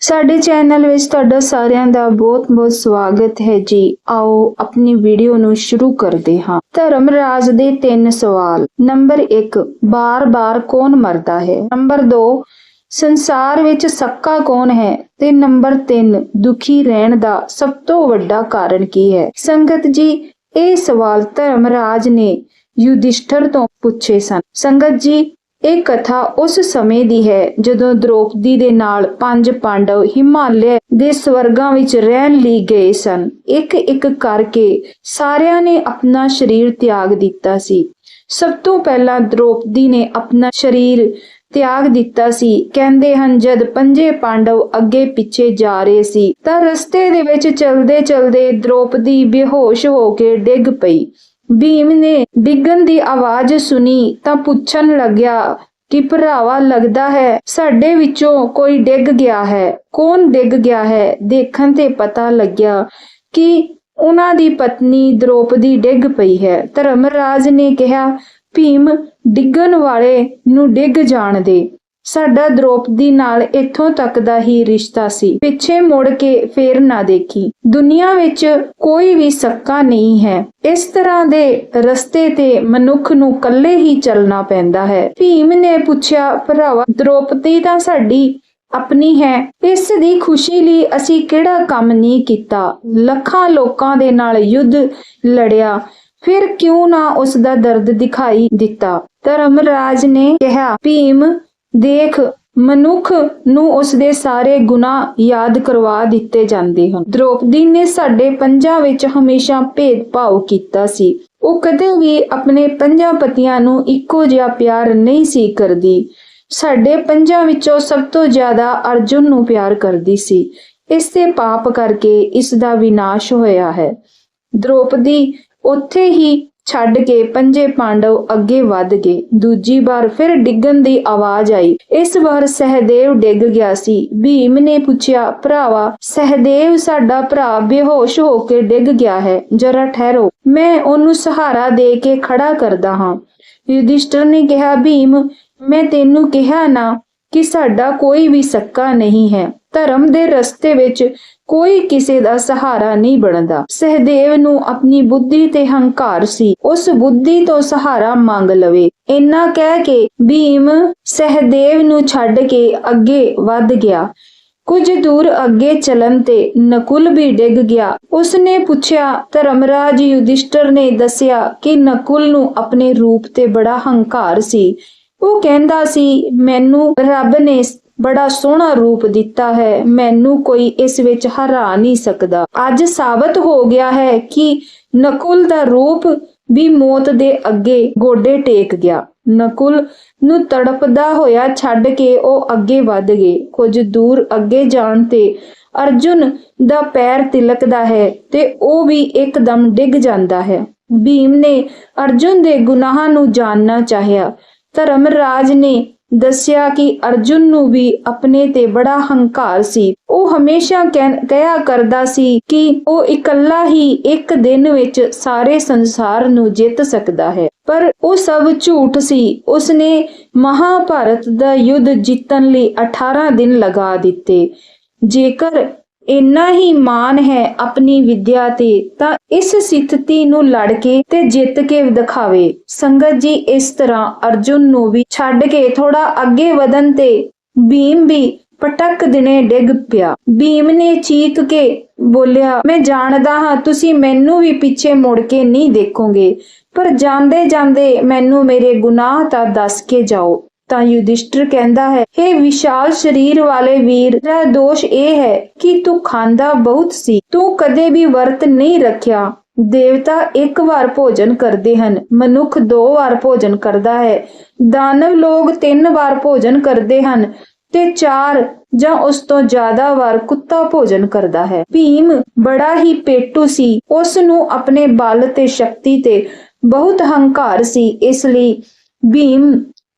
ਸਾਡੇ ਚੈਨਲ ਵਿੱਚ ਤੁਹਾਡਾ ਸਾਰਿਆਂ ਦਾ ਬਹੁਤ-ਬਹੁਤ ਸਵਾਗਤ ਹੈ ਜੀ। ਆਓ ਆਪਣੀ ਵੀਡੀਓ ਨੂੰ ਸ਼ੁਰੂ ਕਰਦੇ ਹਾਂ। ਧਰਮ ਰਾਜ ਦੇ ਤਿੰਨ ਸਵਾਲ। ਨੰਬਰ 1 ਬਾਰ-ਬਾਰ ਕੌਣ ਮਰਦਾ ਹੈ? ਨੰਬਰ 2 ਸੰਸਾਰ ਵਿੱਚ ਸੱਕਾ ਕੌਣ ਹੈ? ਤੇ ਨੰਬਰ 3 ਦੁਖੀ ਰਹਿਣ ਦਾ ਸਭ ਤੋਂ ਵੱਡਾ ਕਾਰਨ ਕੀ ਹੈ? ਸੰਗਤ ਜੀ, ਇਹ ਸਵਾਲ ਧਰਮ ਰਾਜ ਨੇ ਯੁਧਿਸ਼ਠਰ ਤੋਂ ਪੁੱਛੇ ਸਨ। ਸੰਗਤ ਜੀ ਇਹ ਕਥਾ ਉਸ ਸਮੇਂ ਦੀ ਹੈ ਜਦੋਂ ਦ੍ਰੋਪਦੀ ਦੇ ਨਾਲ ਪੰਜ ਪਾਂਡਵ ਹਿਮਾਲਿਆ ਦੇ ਸਵਰਗਾਂ ਵਿੱਚ ਰਹਿਣ ਲਈ ਗਏ ਸਨ। ਇੱਕ ਇੱਕ ਕਰਕੇ ਸਾਰਿਆਂ ਨੇ ਆਪਣਾ ਸਰੀਰ ਤਿਆਗ ਦਿੱਤਾ ਸੀ। ਸਭ ਤੋਂ ਪਹਿਲਾਂ ਦ੍ਰੋਪਦੀ ਨੇ ਆਪਣਾ ਸਰੀਰ ਤਿਆਗ ਦਿੱਤਾ ਸੀ। ਕਹਿੰਦੇ ਹਨ, ਜਦ ਪੰਜੇ ਪਾਂਡਵ ਅੱਗੇ ਪਿੱਛੇ ਜਾ ਰਹੇ ਸੀ ਤਾਂ ਰਸਤੇ ਦੇ ਵਿੱਚ ਚਲਦੇ ਚਲਦੇ ਦ੍ਰੋਪਦੀ ਬੇਹੋਸ਼ ਹੋ ਕੇ ਡਿੱਗ ਪਈ। ਭੀਮ ਨੇ ਡਿੱਗਣ ਦੀ ਆਵਾਜ਼ ਸੁਣੀ ਤਾਂ ਪੁੱਛਣ ਲੱਗਿਆ ਕਿ ਭਰਾਵਾ ਲੱਗਦਾ ਹੈ, ਸਾਡੇ ਵਿੱਚੋਂ ਕੋਈ ਡਿੱਗ ਗਿਆ ਹੈ। ਕੌਣ ਡਿੱਗ ਗਿਆ ਹੈ? ਦੇਖਣ ਤੇ ਪਤਾ ਲੱਗਿਆ ਕਿ ਉਹਨਾਂ ਦੀ ਪਤਨੀ ਦ੍ਰੋਪਦੀ ਡਿੱਗ ਪਈ ਹੈ। ਧਰਮਰਾਜ ਨੇ ਕਿਹਾ, ਭੀਮ, ਡਿੱਗਣ ਵਾਲੇ ਨੂੰ ਡਿੱਗ ਜਾਣ ਦੇ। ਸਾਡਾ ਦ੍ਰੋਪਦੀ ਨਾਲ ਇੱਥੋਂ ਤੱਕ ਦਾ ਹੀ ਰਿਸ਼ਤਾ ਸੀ। ਪਿੱਛੇ ਮੁੜ ਕੇ ਫੇਰ ਨਾ ਦੇਖੀ। ਦੁਨੀਆ ਵਿੱਚ ਕੋਈ ਵੀ ਸੱਕਾ ਨਹੀਂ ਹੈ। ਇਸ ਤਰ੍ਹਾਂ ਦੇ ਰਸਤੇ ਤੇ ਮਨੁੱਖ ਨੂੰ ਇਕੱਲੇ ਹੀ ਚੱਲਣਾ ਪੈਂਦਾ ਹੈ। ਭੀਮ ਨੇ ਪੁੱਛਿਆ, ਭਰਾਵਾ, ਦ੍ਰੋਪਦੀ ਤਾਂ ਸਾਡੀ ਆਪਣੀ ਹੈ। ਇਸ ਦੀ ਖੁਸ਼ੀ ਲਈ ਅਸੀਂ ਕਿਹੜਾ ਕੰਮ ਨਹੀਂ ਕੀਤਾ? ਲੱਖਾਂ ਲੋਕਾਂ ਦੇ ਨਾਲ ਯੁੱਧ ਲੜਿਆ। ਫਿਰ ਕਿਉਂ ਨਾ ਉਸ ਦਾ ਦਰਦ ਦਿਖਾਈ ਦਿੱਤਾ? ਧਰਮਰਾਜ ਨੇ ਕਿਹਾ, ਭੀਮ ਦੇਖ, ਮਨੁੱਖ ਨੂੰ ਉਸ ਦੇ ਸਾਰੇ ਗੁਨਾਹ ਯਾਦ ਕਰਵਾ ਦਿੱਤੇ ਜਾਂਦੇ ਹਨ। ਦ੍ਰੋਪਦੀ ਨੇ ਸਾਡੇ ਪੰਜਾਂ ਵਿੱਚ ਹਮੇਸ਼ਾ ਭੇਦਭਾਵ ਕੀਤਾ ਸੀ। ਉਹ ਕਦੇ ਵੀ ਆਪਣੇ ਪੰਜਾਂ ਪਤੀਆਂ ਨੂੰ ਇੱਕੋ ਜਿਹਾ ਪਿਆਰ ਨਹੀਂ ਸੀ ਕਰਦੀ। ਸਾਡੇ ਪੰਜਾਂ ਵਿੱਚੋਂ ਸਭ ਤੋਂ ਜ਼ਿਆਦਾ ਅਰਜੁਨ ਨੂੰ ਪਿਆਰ ਕਰਦੀ ਸੀ। ਇਸ ਤੇ ਪਾਪ ਕਰਕੇ ਇਸ ਦਾ ਵਿਨਾਸ਼ ਹੋਇਆ ਹੈ। ਦ੍ਰੋਪਦੀ ਉੱਥੇ ਹੀ ਛੱਡ ਕੇ ਪੰਜੇ ਪਾਂਡਵ ਅੱਗੇ ਵੱਧ ਗਏ। ਦੂਜੀ ਵਾਰ ਫਿਰ ਡਿੱਗਣ ਦੀ ਆਵਾਜ਼ ਆਈ। ਇਸ ਵਾਰ ਸਹਦੇਵ ਡਿੱਗ ਗਿਆ ਸੀ। ਭੀਮ ਨੇ ਪੁੱਛਿਆ, ਭਰਾਵਾ, ਸਹਦੇਵ ਸਾਡਾ ਭਰਾ ਬੇਹੋਸ਼ ਹੋ ਕੇ ਡਿੱਗ ਗਿਆ ਹੈ। ਜਰਾ ਠਹਿਰੋ। ਮੈਂ ਉਹਨੂੰ ਸਹਾਰਾ ਦੇ ਕੇ ਖੜਾ ਕਰਦਾ ਹਾਂ। ਯੁਧਿਸ਼ਟਰ ਨੇ ਕਿਹਾ, ਭੀਮ, ਮੈਂ ਤੈਨੂੰ ਕਿਹਾ ਨਾ ਕਿ ਸਾਡਾ ਕੋਈ ਵੀ ਸੱਕਾ ਨਹੀਂ ਹੈ। ਧਰਮ ਦੇ ਰਸਤੇ ਵਿੱਚ ਕੋਈ ਕਿਸੇ ਦਾ ਸਹਾਰਾ ਨਹੀਂ ਬਣਦਾ। ਸਹਦੇਵ ਨੂੰ ਆਪਣੀ ਬੁੱਧੀ ਤੇ ਹੰਕਾਰ ਸੀ। ਉਸ ਬੁੱਧੀ ਤੋਂ ਸਹਾਰਾ ਮੰਗ ਲਵੇ। ਇੰਨਾ ਕਹਿ ਕੇ ਭੀਮ ਸਹਦੇਵ ਨੂੰ ਛੱਡ ਕੇ ਅੱਗੇ ਵੱਧ ਗਿਆ। ਕੁਝ ਦੂਰ ਅੱਗੇ ਚੱਲਣ ਤੇ ਨਕੁਲ ਵੀ ਡਿੱਗ ਗਿਆ। ਉਸਨੇ ਪੁੱਛਿਆ, ਧਰਮਰਾਜ ਯੁਧਿਸ਼ਟਰ ਨੇ ਦੱਸਿਆ ਕਿ ਨਕੁਲ ਨੂੰ ਆਪਣੇ ਰੂਪ ਤੇ ਬੜਾ ਹੰਕਾਰ ਸੀ। ਉਹ ਕਹਿੰਦਾ ਸੀ, ਮੈਨੂੰ ਰੱਬ ਨੇ ਬੜਾ ਸੋਹਣਾ ਰੂਪ ਦਿੱਤਾ ਹੈ, ਮੈਨੂੰ ਕੋਈ ਇਸ ਵਿੱਚ ਹਰਾ ਨਹੀਂ ਸਕਦਾ। ਅੱਜ ਸਾਬਤ ਹੋ ਗਿਆ ਹੈ ਕਿ ਨਕੁਲ ਦਾ ਰੂਪ ਵੀ ਮੌਤ ਦੇ ਅੱਗੇ ਗੋਡੇ ਟੇਕ ਗਿਆ। ਨਕੁਲ ਨੂੰ ਤੜਪਦਾ ਹੋਇਆ ਛੱਡ ਕੇ ਉਹ ਅੱਗੇ ਵੱਧ ਗਏ। ਕੁਝ ਦੂਰ ਅੱਗੇ ਜਾਣ ਤੇ ਅਰਜੁਨ ਦਾ ਪੈਰ ਤਿਲਕਦਾ ਹੈ ਤੇ ਉਹ ਵੀ ਇੱਕਦਮ ਡਿੱਗ ਜਾਂਦਾ ਹੈ। ਭੀਮ ਨੇ ਅਰਜੁਨ ਦੇ ਗੁਨਾਹਾਂ ਨੂੰ ਜਾਣਨਾ ਚਾਹਿਆ। ਧਰਮਰਾਜ ਨੇ ਦੱਸਿਆ ਕਿ ਅਰਜੁਨ ਨੂੰ ਵੀ ਆਪਣੇ ਤੇ ਬੜਾ ਹੰਕਾਰ ਸੀ। ਉਹ ਹਮੇਸ਼ਾ ਕਹਿਆ ਕਰਦਾ ਸੀ ਕਿ ਉਹ ਇਕੱਲਾ ਹੀ ਇੱਕ ਦਿਨ ਵਿੱਚ ਸਾਰੇ ਸੰਸਾਰ ਨੂੰ ਜਿੱਤ ਸਕਦਾ ਹੈ। ਪਰ ਉਹ ਸਭ ਝੂਠ ਸੀ। ਉਸਨੇ ਮਹਾਭਾਰਤ ਦਾ ਯੁੱਧ ਜਿੱਤਣ ਲਈ 18 ਦਿਨ ਲਗਾ ਦਿੱਤੇ। ਜੇਕਰ ਇੰਨਾ ਹੀ ਮਾਣ ਹੈ ਆਪਣੀ ਵਿਦਿਆ ਤੇ, ਤਾਂ ਇਸ ਸਥਿਤੀ ਨੂੰ ਲੜ ਕੇ ਤੇ ਜਿੱਤ ਕੇ ਦਿਖਾਵੇ। ਸੰਗਤ ਜੀ, ਇਸ ਤਰ੍ਹਾਂ ਅਰਜੁਨ ਨੂੰ ਵੀ ਛੱਡ ਕੇ ਥੋੜਾ ਅੱਗੇ ਵਧਨ ਤੇ ਭੀਮ ਵੀ ਪਟਕ ਦਿਨੇ ਡਿੱਗ ਪਿਆ। ਭੀਮ ਨੇ ਚੀਕ ਕੇ ਬੋਲਿਆ, ਮੈਂ ਜਾਣਦਾ ਹਾਂ, ਤੁਸੀਂ ਮੈਨੂੰ ਵੀ ਪਿੱਛੇ ਮੁੜ ਕੇ ਨਹੀਂ ਦੇਖੋਗੇ, ਪਰ ਜਾਂਦੇ ਜਾਂਦੇ ਮੈਨੂੰ ਮੇਰੇ ਗੁਨਾਹ ਤਾਂ ਦੱਸ ਕੇ ਜਾਓ। ਤਾਂ ਯੁਧਿਸ਼ਟਰ ਕਹਿੰਦਾ ਹੈ हे ਵਿਸ਼ਾਲ ਸਰੀਰ ਵਾਲੇ ਵੀਰ ਤੇਰਾ ਦੋਸ਼ ਇਹ ਹੈ ਕਿ ਤੂੰ ਖਾਂਦਾ ਬਹੁਤ ਸੀ, ਤੂੰ ਕਦੇ ਵੀ ਵਰਤ ਨਹੀਂ ਰੱਖਿਆ। ਦੇਵਤਾ ਇੱਕ ਵਾਰ ਭੋਜਨ ਕਰਦੇ ਹਨ, ਮਨੁੱਖ ਦੋ ਵਾਰ ਭੋਜਨ ਕਰਦਾ ਹੈ। ਦਾਨਵ ਲੋਕ ਤਿੰਨ ਵਾਰ ਭੋਜਨ ਕਰਦੇ ਹਨ ਤੇ ਚਾਰ ਜਾਂ ਉਸ ਤੋਂ ਜ਼ਿਆਦਾ ਵਾਰ ਕੁੱਤਾ ਭੋਜਨ ਕਰਦਾ ਹੈ। ਭੀਮ ਬੜਾ ਹੀ ਪੇਟੂ ਸੀ, ਉਸ ਨੂੰ ਆਪਣੇ ਬਲ ਤੇ ਸ਼ਕਤੀ ਤੇ ਬਹੁਤ ਹੰਕਾਰ ਸੀ, ਇਸ ਲਈ ਭੀਮ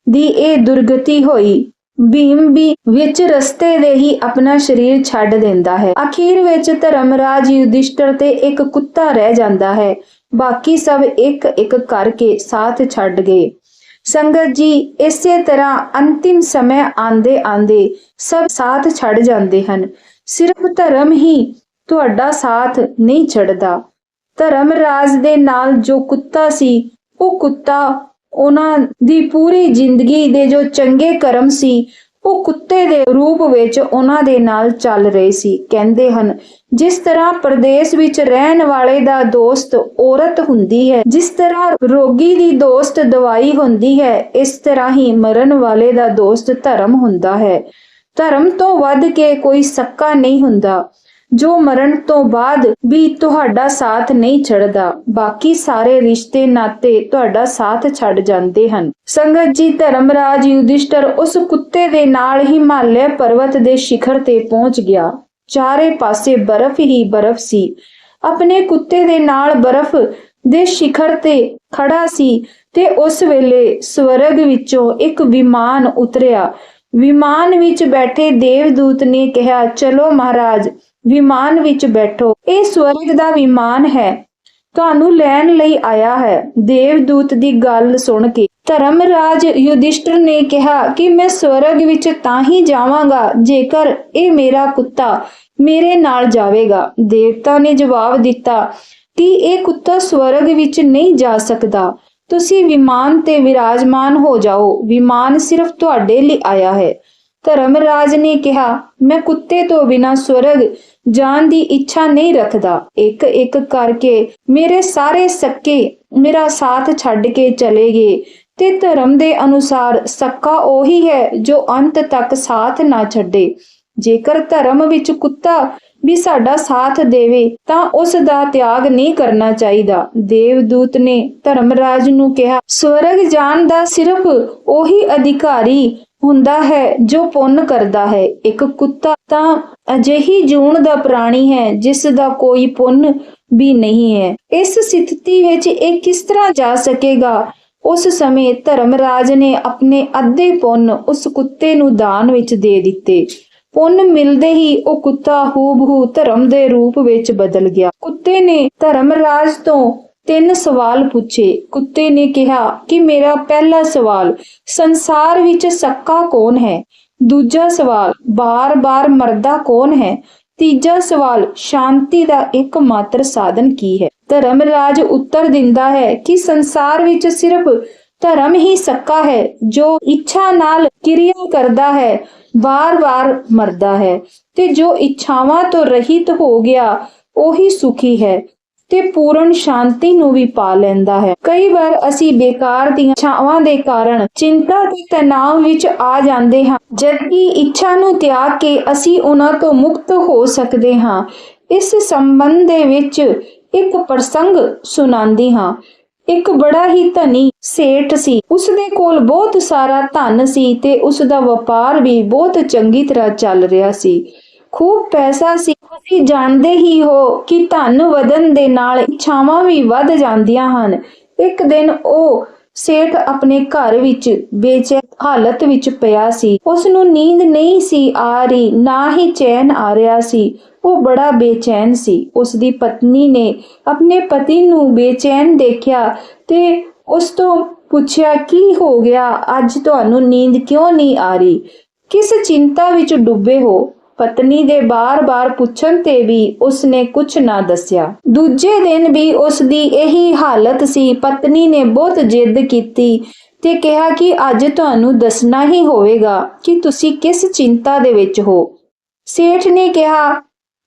ਦੀ ਇਹ ਦੁਰਗਤੀ ਹੋਈ। ਭੀਮ ਵੀ ਵਿੱਚ ਰਸਤੇ ਦੇ ਹੀ ਆਪਣਾ ਸਰੀਰ ਛੱਡ ਦਿੰਦਾ ਹੈ। ਅਖੀਰ ਵਿੱਚ ਧਰਮਰਾਜ ਯੁਧਿਸ਼ਟਰ ਤੇ ਇੱਕ ਕੁੱਤਾ ਰਹਿ ਜਾਂਦਾ ਹੈ। ਬਾਕੀ ਸਭ ਇੱਕ ਇੱਕ ਕਰਕੇ ਸਾਥ ਛੱਡ ਗਏ। ਸੰਗਤ ਜੀ, ਇਸੇ ਤਰ੍ਹਾਂ ਅੰਤਿਮ ਸਮੇਂ ਆਂਦੇ ਆਂਦੇ ਸਭ ਸਾਥ ਛੱਡ ਜਾਂਦੇ ਹਨ। ਸਿਰਫ ਧਰਮ ਹੀ ਤੁਹਾਡਾ ਸਾਥ ਨਹੀਂ ਛੱਡਦਾ। ਧਰਮ ਰਾਜ ਦੇ ਨਾਲ ਜੋ ਕੁੱਤਾ ਸੀ, ਉਹ ਕੁੱਤਾ ਉਹਨਾਂ ਦੀ ਪੂਰੀ ਜ਼ਿੰਦਗੀ ਦੇ ਜੋ ਚੰਗੇ ਕਰਮ ਸੀ, ਉਹ ਕੁੱਤੇ ਦੇ ਰੂਪ ਵਿੱਚ ਉਹਨਾਂ ਦੇ ਨਾਲ ਚੱਲ ਰਹੇ ਸੀ। ਕਹਿੰਦੇ ਹਨ, ਜਿਸ ਤਰ੍ਹਾਂ ਪ੍ਰਦੇਸ਼ ਵਿੱਚ ਰਹਿਣ ਵਾਲੇ ਦਾ ਦੋਸਤ ਔਰਤ ਹੁੰਦੀ ਹੈ, ਜਿਸ ਤਰ੍ਹਾਂ ਰੋਗੀ ਦੀ ਦੋਸਤ ਦਵਾਈ ਹੁੰਦੀ ਹੈ, ਇਸ ਤਰ੍ਹਾਂ ਹੀ ਮਰਨ ਵਾਲੇ ਦਾ ਦੋਸਤ ਧਰਮ ਹੁੰਦਾ ਹੈ। ਧਰਮ ਤੋਂ ਵੱਧ ਕੇ ਕੋਈ ਸੱਕਾ ਨਹੀਂ ਹੁੰਦਾ। ਜੋ ਮਰਨ ਤੋਂ ਬਾਅਦ ਵੀ ਤੁਹਾਡਾ ਸਾਥ ਨਹੀਂ ਛੱਡਦਾ, ਬਾਕੀ ਸਾਰੇ ਰਿਸ਼ਤੇ ਨਾਤੇ ਤੁਹਾਡਾ ਸਾਥ ਛੱਡ ਜਾਂਦੇ ਹਨ। ਸੰਗਤ ਜੀ, ਧਰਮਰਾਜ ਯੁਧਿਸ਼ਟਰ ਉਸ ਕੁੱਤੇ ਦੇ ਨਾਲ ਹਿਮਾਲਿਆ ਪਰਬਤ ਦੇ ਸਿਖਰ ਤੇ ਪਹੁੰਚ ਗਿਆ। ਚਾਰੇ ਪਾਸੇ ਬਰਫ਼ ਹੀ ਬਰਫ਼ ਸੀ। ਆਪਣੇ ਕੁੱਤੇ ਦੇ ਨਾਲ ਬਰਫ਼ ਦੇ ਸਿਖਰ ਤੇ ਖੜਾ ਸੀ ਤੇ ਉਸ ਵੇਲੇ ਸਵਰਗ ਵਿੱਚੋਂ ਇੱਕ ਵਿਮਾਨ ਉਤਰਿਆ। ਵਿਮਾਨ ਵਿੱਚ ਬੈਠੇ ਦੇਵਦੂਤ ਨੇ ਕਿਹਾ, ਚਲੋ ਮਹਾਰਾਜ ਵਿਮਾਨ ਵਿੱਚ ਬੈਠੋ। ਇਹ ਸਵਰਗ ਦਾ ਵਿਮਾਨ ਹੈ। ਤੁਹਾਨੂੰ ਲੈਣ ਲਈ ਆਇਆ ਹੈ। ਦੇਵਦੂਤ ਦੀ ਗੱਲ ਸੁਣ ਕੇ ਧਰਮਰਾਜ ਯੁਧਿਸ਼ਟਰ ਨੇ ਕਿਹਾ ਕਿ ਮੈਂ ਸਵਰਗ ਵਿੱਚ ਤਾਂ ਹੀ ਜਾਵਾਂਗਾ ਜੇਕਰ ਇਹ ਮੇਰਾ ਕੁੱਤਾ ਮੇਰੇ ਨਾਲ ਜਾਵੇਗਾ। ਦੇਵਤਾ ਨੇ ਜਵਾਬ ਦਿੱਤਾ ਕਿ ਇਹ ਕੁੱਤਾ ਸਵਰਗ ਵਿੱਚ ਨਹੀਂ ਜਾ ਸਕਦਾ। ਤੁਸੀਂ ਵਿਮਾਨ ਤੇ ਵਿਰਾਜਮਾਨ ਹੋ ਜਾਓ। ਵਿਮਾਨ ਸਿਰਫ ਤੁਹਾਡੇ ਲਈ ਆਇਆ ਹੈ। ਧਰਮਰਾਜ ਨੇ ਕਿਹਾ, ਮੈਂ ਕੁੱਤੇ ਤੋਂ ਬਿਨਾਂ ਸਵਰਗ ਜਾਣ ਦੀ ਇੱਛਾ ਨਹੀਂ ਰੱਖਦਾ। ਇੱਕ ਇੱਕ ਕਰਕੇ ਮੇਰੇ ਸਾਰੇ ਸੱਕੇ ਮੇਰਾ ਸਾਥ ਛੱਡ ਕੇ ਚਲੇ ਗਏ ਤੇ ਧਰਮ ਦੇ ਅਨੁਸਾਰ ਸੱਕਾ ਉਹੀ ਹੈ ਜੋ ਅੰਤ ਤੱਕ ਸਾਥ ਨਾ ਛੱਡੇ। ਜੇਕਰ ਧਰਮ ਵਿੱਚ ਕੁੱਤਾ ਵੀ ਸਾਡਾ ਸਾਥ ਦੇਵੇ ਤਾਂ ਉਸ ਦਾ ਤਿਆਗ ਨਹੀਂ ਕਰਨਾ ਚਾਹੀਦਾ। ਦੇਵਦੂਤ ਨੇ ਧਰਮਰਾਜ ਨੂੰ ਕਿਹਾ, ਸਵਰਗ ਜਾਣ ਦਾ ਸਿਰਫ ਉਹੀ ਅਧਿਕਾਰੀ ਹੁੰਦਾ ਹੈ, ਜੋ ਪੁੰਨ ਕਰਦਾ ਹੈ। ਇੱਕ ਕੁੱਤਾ ਤਾਂ ਅਜਿਹੀ ਜੂਨ ਦਾ ਪ੍ਰਾਣੀ ਹੈ, ਜਿਸ ਦਾ ਕੋਈ ਪੁੰਨ ਵੀ ਨਹੀਂ ਹੈ। ਇਸ ਸਥਿਤੀ ਵਿੱਚ ਇਹ ਕਿਸ ਤਰ੍ਹਾਂ ਜਾ ਸਕੇਗਾ? ਉਸ ਸਮੇਂ ਧਰਮਰਾਜ ਨੇ ਆਪਣੇ ਅੱਧੇ ਪੁੰਨ ਉਸ ਕੁੱਤੇ ਨੂੰ ਦਾਨ ਵਿੱਚ ਦੇ ਦਿੱਤੇ। ਪੁੰਨ ਮਿਲਦੇ ਹੀ ਉਹ ਕੁੱਤਾ ਹੂਬਹੂ ਧਰਮ ਦੇ ਰੂਪ ਵਿੱਚ ਬਦਲ ਗਿਆ। ਕੁੱਤੇ ਨੇ ਧਰਮਰਾਜ ਤੋਂ ਤਿੰਨ ਸਵਾਲ ਪੁੱਛੇ। ਕੁੱਤੇ ਨੇ ਕਿਹਾ ਕਿ ਮੇਰਾ ਪਹਿਲਾ ਸਵਾਲ, ਸੰਸਾਰ ਵਿੱਚ ਸੱਕਾ ਕੌਣ ਹੈ? ਦੂਜਾ ਸਵਾਲ, ਬਾਰ-ਬਾਰ ਮਰਦਾ ਕੌਣ ਹੈ? ਤੀਜਾ ਸਵਾਲ, ਸ਼ਾਂਤੀ ਦਾ ਇੱਕਮਾਤਰ ਸਾਧਨ ਕੀ ਹੈ? ਧਰਮਰਾਜ ਉੱਤਰ ਦਿੰਦਾ ਹੈ ਕਿ ਸੰਸਾਰ ਵਿੱਚ ਸਿਰਫ ਧਰਮ ਹੀ ਸੱਕਾ ਹੈ, ਜੋ ਇੱਛਾ ਨਾਲ ਕਿਰਿਆ ਕਰਦਾ ਹੈ ਵਾਰ ਵਾਰ ਮਰਦਾ ਹੈ ਤੇ ਜੋ ਇੱਛਾਵਾਂ ਤੋਂ ਰਹਿਤ ਹੋ ਗਿਆ, ਉਹੀ ਸੁਖੀ ਹੈ। ਤੇ ਪੂਰਨ ਸ਼ਾਂਤੀ ਨੂੰ ਵੀ ਪਾ ਲੈਂਦਾ ਹੈ। ਕਈ ਵਾਰ ਅਸੀਂ ਬੇਕਾਰ ਦੀਆਂ ਇੱਛਾਵਾਂ ਦੇ ਕਾਰਨ ਚਿੰਤਾ ਤੇ ਤਣਾਅ ਵਿੱਚ ਆ ਜਾਂਦੇ ਹਾਂ, ਜਦਕਿ ਇੱਛਾ ਨੂੰ ਤਿਆਗ ਕੇ ਅਸੀਂ ਉਹਨਾਂ ਤੋਂ ਮੁਕਤ ਹੋ ਸਕਦੇ ਹਾਂ। ਇਸ ਸੰਬੰਧ ਦੇ ਵਿੱਚ ਇੱਕ ਪ੍ਰਸੰਗ ਸੁਣਾਉਂਦੀ ਹਾਂ। ਇੱਕ ਬੜਾ ਹੀ ਧਨੀ ਸੇਠ ਸੀ। ਉਸ ਦੇ ਕੋਲ ਬਹੁਤ ਸਾਰਾ ਧਨ ਸੀ ਤੇ ਉਸ ਦਾ ਵਪਾਰ ਵੀ ਬਹੁਤ ਚੰਗੀ ਤਰ੍ਹਾਂ ਚੱਲ ਰਿਹਾ ਸੀ। ਖੂਬ ਪੈਸਾ ਸੀ। ਤੁਸੀਂ ਜਾਣਦੇ ਹੀ ਹੋ ਕਿ ਧਨ ਵਧਣ ਦੇ ਨਾਲ ਇੱਛਾਵਾਂ ਵੀ ਵੱਧ ਜਾਂਦੀਆਂ ਹਨ। ਇੱਕ ਦਿਨ ਉਹ ਸੇਠ ਆਪਣੇ ਘਰ ਵਿੱਚ ਬੇਚੈਨ ਹਾਲਤ ਵਿੱਚ ਪਿਆ ਸੀ। ਉਸ ਨੂੰ ਨੀਂਦ ਨਹੀਂ ਸੀ ਆ ਰਹੀ, ਨਾ ਹੀ ਚੈਨ ਆ ਰਿਹਾ ਸੀ। ਉਹ ਬੜਾ ਬੇਚੈਨ ਸੀ। ਉਸ ਦੀ ਪਤਨੀ ਨੇ ਆਪਣੇ ਪਤੀ ਨੂੰ ਬੇਚੈਨ ਦੇਖਿਆ ਤੇ ਉਸ ਤੋਂ ਪੁੱਛਿਆ, ਕੀ ਹੋ ਗਿਆ? ਅੱਜ ਤੁਹਾਨੂੰ ਨੀਂਦ ਕਿਉਂ ਨਹੀਂ ਆ ਰਹੀ? ਕਿਸ ਚਿੰਤਾ ਵਿੱਚ ਡੁੱਬੇ ਹੋ? ਪਤਨੀ ਦੇ ਬਾਰ-ਬਾਰ ਪੁੱਛਣ ਤੇ ਵੀ ਉਸਨੇ ਕੁਝ ਨਾ ਦੱਸਿਆ। ਦੂਜੇ ਦਿਨ ਵੀ ਉਸ ਦੀ ਇਹੀ ਹਾਲਤ ਸੀ। ਪਤਨੀ ਨੇ ਬਹੁਤ ਜਿੱਦ ਕੀਤੀ ਤੇ ਕਿਹਾ ਕਿ ਅੱਜ ਤੁਹਾਨੂੰ ਦੱਸਣਾ ਹੀ ਹੋਵੇਗਾ ਕਿ ਤੁਸੀਂ ਕਿਸ ਚਿੰਤਾ ਦੇ ਵਿੱਚ ਹੋ। ਸੇਠ ਨੇ ਕਿਹਾ,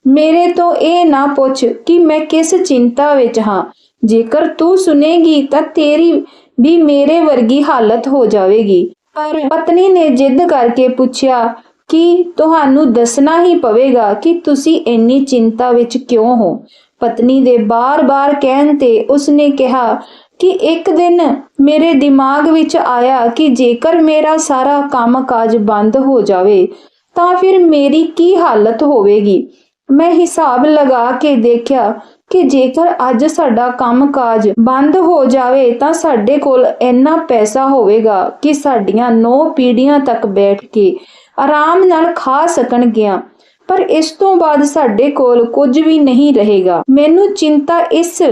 ਮੇਰੇ ਤੋਂ ਇਹ ਨਾ ਪੁੱਛ ਕਿ ਮੈਂ ਕਿਸ ਚਿੰਤਾ ਵਿੱਚ ਹਾਂ। ਜੇਕਰ ਤੂੰ ਸੁਨੇਗੀ ਤਾਂ ਤੇਰੀ ਵੀ ਮੇਰੇ ਵਰਗੀ ਹਾਲਤ ਹੋ ਜਾਵੇਗੀ। ਪਰ ਪਤਨੀ ਨੇ ਜਿੱਦ ਕਰਕੇ ਪੁੱਛਿਆ ਕਿ ਤੁਹਾਨੂੰ ਦੱਸਣਾ ਹੀ ਪਵੇਗਾ ਕਿ ਤੁਸੀਂ ਇੰਨੀ ਚਿੰਤਾ ਵਿੱਚ ਕਿਉਂ ਹੋ? ਪਤਨੀ ਦੇ ਬਾਰ-ਬਾਰ ਕਹਿਣ ਤੇ ਉਸਨੇ ਕਿਹਾ ਕਿ ਇੱਕ ਦਿਨ ਮੇਰੇ ਦਿਮਾਗ ਵਿੱਚ ਆਇਆ ਕਿ ਜੇਕਰ ਮੇਰਾ ਸਾਰਾ ਕੰਮਕਾਜ ਬੰਦ ਹੋ ਜਾਵੇ, ਤਾਂ ਫਿਰ ਮੇਰੀ ਕੀ ਹਾਲਤ ਹੋਵੇਗੀ? ਮੈਂ ਹਿਸਾਬ ਲਗਾ ਕੇ ਦੇਖਿਆ ਕਿ ਜੇਕਰ ਅੱਜ ਸਾਡਾ ਕੰਮਕਾਜ ਬੰਦ ਹੋ ਜਾਵੇ, ਤਾਂ ਸਾਡੇ ਕੋਲ ਇੰਨਾ ਪੈਸਾ ਹੋਵੇਗਾ ਕਿ ਸਾਡੀਆਂ ਨੌ ਪੀੜ੍ਹੀਆਂ ਤੱਕ ਬੈਠ ਕੇ ਆਰਾਮ ਨਾਲ ਖਾ ਸਕਣਗੀਆਂ। ਪਰ ਇਸ ਤੋਂ ਬਾਅਦ ਸਾਡੇ ਕੋਲ ਕੁਝ ਵੀ ਨਹੀਂ ਰਹੇਗਾ। ਮੈਨੂੰ ਚਿੰਤਾ ਇਸ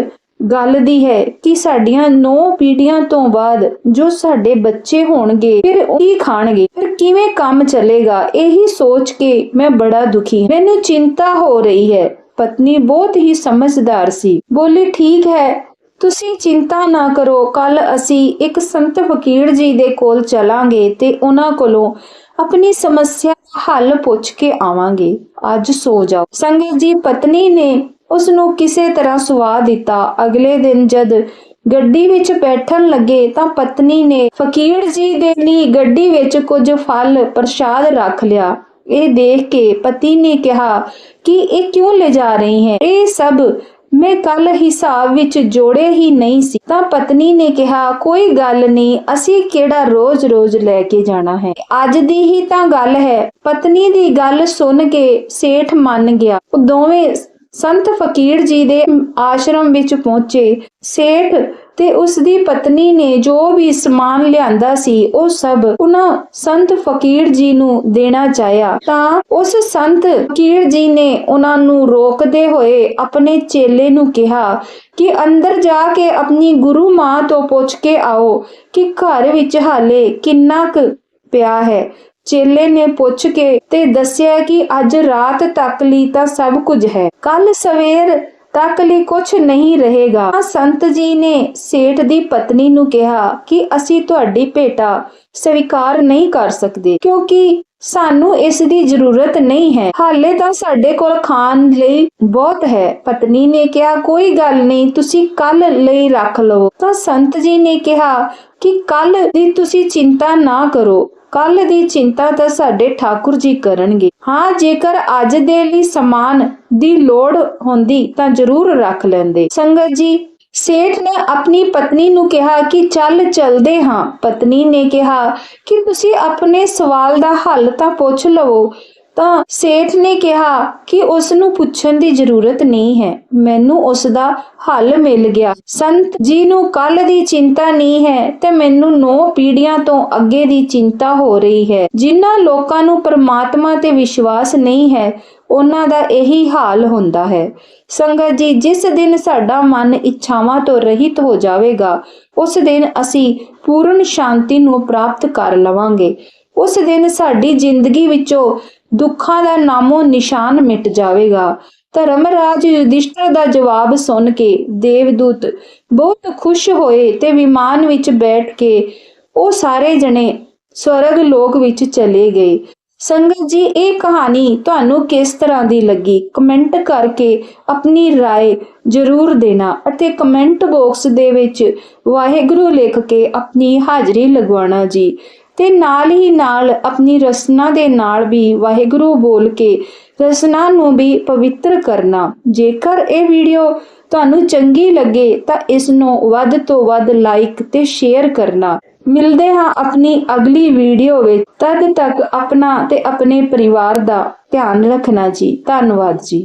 ਗੱਲ ਦੀ ਹੈ ਕਿ ਸਾਡੀਆਂ ਨੌ ਪੀੜ੍ਹੀਆਂ ਤੋਂ ਬਾਅਦ ਜੋ ਸਾਡੇ ਬੱਚੇ ਹੋਣਗੇ, ਫਿਰ ਉਹ ਕੀ ਖਾਣਗੇ? ਫਿਰ ਕਿਵੇਂ ਕੰਮ ਚੱਲੇਗਾ? ਇਹੀ ਸੋਚ ਕੇ ਮੈਂ ਬੜਾ ਦੁਖੀ ਮੈਨੂੰ ਚਿੰਤਾ ਹੋ ਰਹੀ ਹੈ। ਪਤਨੀ ਬਹੁਤ ਹੀ ਸਮਝਦਾਰ ਸੀ। ਬੋਲੀ, ਠੀਕ ਹੈ। ਤੁਸੀਂ ਚਿੰਤਾ ਨਾ ਕਰੋ। ਕੱਲ ਅਸੀਂ ਇੱਕ ਸੰਤ ਫਕੀਰ ਜੀ ਦੇ ਕੋਲ ਚਲਾਂਗੇ ਤੇ ਉਹਨਾਂ ਕੋਲੋਂ ਆਪਣੀ ਸਮੱਸਿਆ ਦਾ ਹੱਲ ਪੁੱਛ ਕੇ ਆਵਾਂਗੇ। ਅੱਜ ਸੋ ਜਾਓ। ਸੰਗਤ ਜੀ ਪਤਨੀ ਨੇ ਉਸ ਨੂੰ ਕਿਸੇ ਤਰ੍ਹਾਂ ਸੁਆ ਦਿੱਤਾ। ਅਗਲੇ ਦਿਨ ਜਦ ਗੱਡੀ ਵਿੱਚ ਬੈਠਣ ਲੱਗੇ ਤਾਂ ਪਤਨੀ ਨੇ ਫਕੀਰ ਜੀ ਦੇ ਲਈ ਗੱਡੀ ਵਿੱਚ ਕੁਝ ਫਲ ਪ੍ਰਸ਼ਾਦ ਰੱਖ ਲਿਆ। ਇਹ ਦੇਖ ਕੇ ਪਤੀ ਨੇ ਕਿਹਾ ਕਿ ਇਹ ਕਿਉਂ ਲੈ ਜਾ ਰਹੀ ਹੈ? ਇਹ ਸਭ ਮੈਂ ਕੱਲ ਹਿਸਾਬ ਵਿੱਚ ਜੋੜੇ ਹੀ ਨਹੀਂ ਸੀ। ਤਾਂ ਪਤਨੀ ਨੇ ਕਿਹਾ, ਕੋਈ ਗੱਲ ਨਹੀਂ, ਅਸੀਂ ਕਿਹੜਾ ਰੋਜ਼-ਰੋਜ਼ ਲੈ ਕੇ ਜਾਣਾ ਹੈ? ਅੱਜ ਦੀ ਹੀ ਤਾਂ ਗੱਲ ਹੈ। ਪਤਨੀ ਦੀ ਗੱਲ ਸੁਣ ਕੇ ਸੇਠ ਮੰਨ ਗਿਆ। ਉਹ ਦੋਵੇਂ ਸੰਤ ਫਕੀਰ ਜੀ ਦੇ ਆਸ਼ਰਮ ਵਿੱਚ ਪਹੁੰਚੇ। ਸੇਠ ਤੇ ਉਸ ਦੀ ਪਤਨੀ ਨੇ ਜੋ ਵੀ ਸਮਾਨ ਲਿਆਂਦਾ ਸੀ, ਉਹ ਸਭ ਉਹਨਾਂ ਸੰਤ ਫਕੀਰ ਜੀ ਨੂੰ ਦੇਣਾ ਚਾਹਿਆ। ਤਾਂ ਉਸ ਸੰਤ ਫਕੀਰ ਜੀ ਨੇ ਉਹਨਾਂ ਨੂੰ ਰੋਕਦੇ ਹੋਏ ਆਪਣੇ ਚੇਲੇ ਨੂੰ ਕਿਹਾ ਕਿ ਅੰਦਰ ਜਾ ਕੇ ਆਪਣੀ ਗੁਰੂ ਮਾਂ ਤੋਂ ਪੁੱਛ ਕੇ ਆਓ ਕਿ ਘਰ ਵਿੱਚ ਹਾਲੇ ਕਿੰਨਾ ਕੁ ਪਿਆ ਹੈ। ਚੇਲੇ ਨੇ ਪੁੱਛ ਕੇ ਤੇ ਦੱਸਿਆ ਕਿ ਅੱਜ ਰਾਤ ਤੱਕ ਲਈ ਤਾਂ ਸਭ ਕੁਝ ਹੈ। ਕੱਲ ਸਵੇਰ ਤੱਕ ਲਈ ਕੁਝ ਨਹੀਂ ਰਹੇਗਾ। ਸੰਤ ਜੀ ਨੇ ਸੇਠ ਦੀ ਪਤਨੀ ਨੂੰ ਕਿਹਾ ਕਿ ਅਸੀਂ ਤੁਹਾਡੀ ਭੇਟਾ ਸਵੀਕਾਰ ਨਹੀਂ ਕਰ ਸਕਦੇ, ਕਿਉਂਕਿ ਸਾਨੂੰ ਇਸ ਦੀ ਜ਼ਰੂਰਤ ਨਹੀਂ ਹੈ। ਹਾਲੇ ਤਾਂ ਸਾਡੇ ਕੋਲ ਖਾਣ ਲਈ ਬਹੁਤ ਹੈ। ਪਤਨੀ ਨੇ ਕਿਹਾ, ਕੋਈ ਗੱਲ ਨਹੀਂ, ਤੁਸੀਂ ਕੱਲ ਲਈ ਰੱਖ ਲਵੋ ਤਾਂ ਸੰਤ ਜੀ ਨੇ ਕਿਹਾ ਕਿ ਕੱਲ ਦੀ ਤੁਸੀਂ ਚਿੰਤਾ ਨਾ ਕਰੋ। ਕੱਲ ਦੀ ਚਿੰਤਾ ਤਾਂ ਸਾਡੇ ਠਾਕੁਰ ਜੀ ਕਰਨਗੇ। ਹਾਂ, ਜੇਕਰ ਅੱਜ ਦੇ ਲਈ ਸਮਾਨ ਦੀ ਲੋੜ ਹੁੰਦੀ ਤਾਂ ਜ਼ਰੂਰ ਰੱਖ ਲੈਂਦੇ। ਸੰਗਤ ਜੀ ਸੇਠ ਨੇ ਆਪਣੀ ਪਤਨੀ ਨੂੰ ਕਿਹਾ ਕਿ ਚੱਲ ਚਲਦੇ ਹਾਂ। ਪਤਨੀ ਨੇ ਕਿਹਾ ਕਿ ਤੁਸੀਂ ਆਪਣੇ ਸਵਾਲ ਦਾ ਹੱਲ ਤਾਂ ਪੁੱਛ ਲਵੋ ਤਾਂ ਸੇਠ ਨੇ ਕਿਹਾ ਕਿ ਉਸ ਨੂੰ ਪੁੱਛਣ ਦੀ ਜ਼ਰੂਰਤ ਨਹੀਂ ਹੈ। ਮੈਨੂੰ ਉਸ ਦਾ ਹੱਲ ਮਿਲ ਗਿਆ। ਸੰਤ ਜੀ ਨੂੰ ਕੱਲ ਦੀ ਚਿੰਤਾ ਨਹੀਂ ਹੈ ਤੇ ਮੈਨੂੰ ਨੌ ਪੀੜ੍ਹੀਆਂ ਤੋਂ ਅੱਗੇ ਦੀ ਚਿੰਤਾ ਹੋ ਰਹੀ ਹੈ। ਜਿਨ੍ਹਾਂ ਲੋਕਾਂ ਨੂੰ ਪਰਮਾਤਮਾ ਤੇ ਵਿਸ਼ਵਾਸ ਨਹੀਂ ਹੈ, ਉਹਨਾਂ ਦਾ ਇਹੀ ਹਾਲ ਹੁੰਦਾ ਹੈ। ਸੰਗਤ ਜੀ, ਜਿਸ ਦਿਨ ਸਾਡਾ ਮਨ ਇੱਛਾਵਾਂ ਤੋਂ ਰਹਿਤ ਹੋ ਜਾਵੇਗਾ, ਉਸ ਦਿਨ ਅਸੀਂ ਪੂਰਨ ਸ਼ਾਂਤੀ ਨੂੰ ਪ੍ਰਾਪਤ ਕਰ ਲਵਾਂਗੇ। ਉਸ ਦਿਨ ਸਾਡੀ ਜ਼ਿੰਦਗੀ ਵਿੱਚੋਂ ਦੁੱਖਾਂ ਦਾ ਨਾਮੋ ਨਿਸ਼ਾਨ ਮਿਟ ਜਾਵੇਗਾ ਧਰਮਰਾਜ ਯੁਧਿਸ਼ਟਰ ਦਾ ਜਵਾਬ ਸੁਣ ਕੇ ਦੇਵਦੂਤ ਬਹੁਤ ਖੁਸ਼ ਹੋਏ ਤੇ ਵਿਮਾਨ ਵਿੱਚ ਬੈਠ ਕੇ ਉਹ ਸਾਰੇ ਜਣੇ ਸਵਰਗ ਲੋਕ ਵਿੱਚ ਚਲੇ ਗਏ ਸੰਗਤ ਜੀ ਇਹ ਕਹਾਣੀ ਤੁਹਾਨੂੰ ਕਿਸ ਤਰ੍ਹਾਂ ਦੀ ਲੱਗੀ ਕਮੈਂਟ ਕਰਕੇ ਆਪਣੀ رائے ਜ਼ਰੂਰ ਦੇਣਾ ਅਤੇ ਕਮੈਂਟ ਬਾਕਸ ਦੇ ਵਿੱਚ ਵਾਹਿਗੁਰੂ ਲਿਖ ਕੇ ਆਪਣੀ ਹਾਜ਼ਰੀ ਲਗਵਾਉਣਾ ਜੀ ਤੇ ਨਾਲ ਹੀ ਨਾਲ ਆਪਣੀ ਰਸਨਾ ਦੇ ਨਾਲ ਵੀ ਵਾਹਿਗੁਰੂ ਬੋਲ ਕੇ ਰਸਨਾ ਨੂੰ ਵੀ ਪਵਿੱਤਰ ਕਰਨਾ। ਜੇਕਰ ਇਹ ਵੀਡੀਓ ਤੁਹਾਨੂੰ ਚੰਗੀ ਲੱਗੇ ਤਾਂ ਇਸ ਨੂੰ ਵੱਧ ਤੋਂ ਵੱਧ ਲਾਈਕ ਤੇ ਸ਼ੇਅਰ ਕਰਨਾ। ਮਿਲਦੇ ਹਾਂ ਆਪਣੀ ਅਗਲੀ ਵੀਡੀਓ ਵਿੱਚ। ਤਦ ਤੱਕ ਆਪਣਾ ਤੇ ਆਪਣੇ ਪਰਿਵਾਰ ਦਾ ਧਿਆਨ ਰੱਖਣਾ ਜੀ। ਧੰਨਵਾਦ ਜੀ।